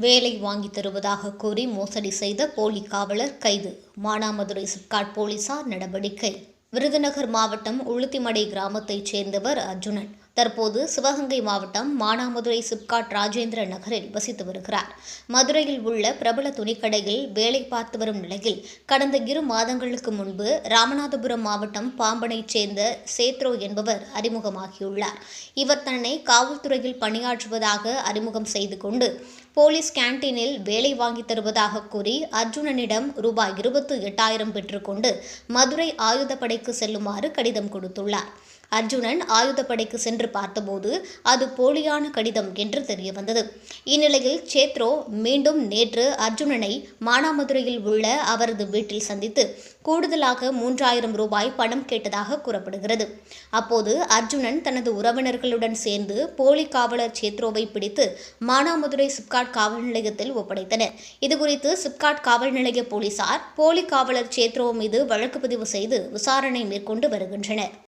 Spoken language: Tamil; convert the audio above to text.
வேலை வாங்கி தருவதாக கூறி மோசடி செய்த போலி காவலர் கைது. மானாமதுரை சிப்காட் போலீசார் நடவடிக்கை. விருதுநகர் மாவட்டம் உளுத்திமடை கிராமத்தைச் சேர்ந்தவர் அர்ஜுனன். தற்போது சிவகங்கை மாவட்டம் மானாமதுரை சிப்காட் ராஜேந்திர நகரில் வசித்து வருகிறார். மதுரையில் உள்ள பிரபல துணிக்கடையில் வேலை பார்த்து வரும் நிலையில் கடந்த இரு மாதங்களுக்கு முன்பு ராமநாதபுரம் மாவட்டம் பாம்பனைச் சேர்ந்த சேத்ரோ என்பவர் அறிமுகமாகியுள்ளார். இவர் தன்னை காவல்துறையில் பணியாற்றுவதாக அறிமுகம் செய்து கொண்டு போலீஸ் கேண்டீனில் வேலை வாங்கி தருவதாக கூறி அர்ஜுனனிடம் ரூபாய் இருபத்து எட்டாயிரம் பெற்றுக்கொண்டு மதுரை ஆயுதப்படைக்கு செல்லுமாறு கடிதம் கொடுத்துள்ளார். அர்ஜுனன் ஆயுதப்படைக்கு சென்று பார்த்தபோது அது போலியான கடிதம் என்று தெரிய வந்தது. இந்நிலையில் சேத்ரோ மீண்டும் நேற்று அர்ஜுனனை மானாமதுரையில் உள்ள அவரது வீட்டில் சந்தித்து கூடுதலாக மூன்றாயிரம் ரூபாய் பணம் கேட்டதாக கூறப்படுகிறது. அப்போது அர்ஜுனன் தனது உறவினர்களுடன் சேர்ந்து போலி காவலர் சேத்ரோவை பிடித்து மானாமதுரை சிப்காட் காவல் நிலையத்தில் ஒப்படைத்தனர். இதுகுறித்து சிப்காட் காவல் நிலைய போலீசார் போலி காவலர் சேத்ரோ மீது வழக்கு பதிவு செய்து விசாரணை மேற்கொண்டு வருகின்றனர்.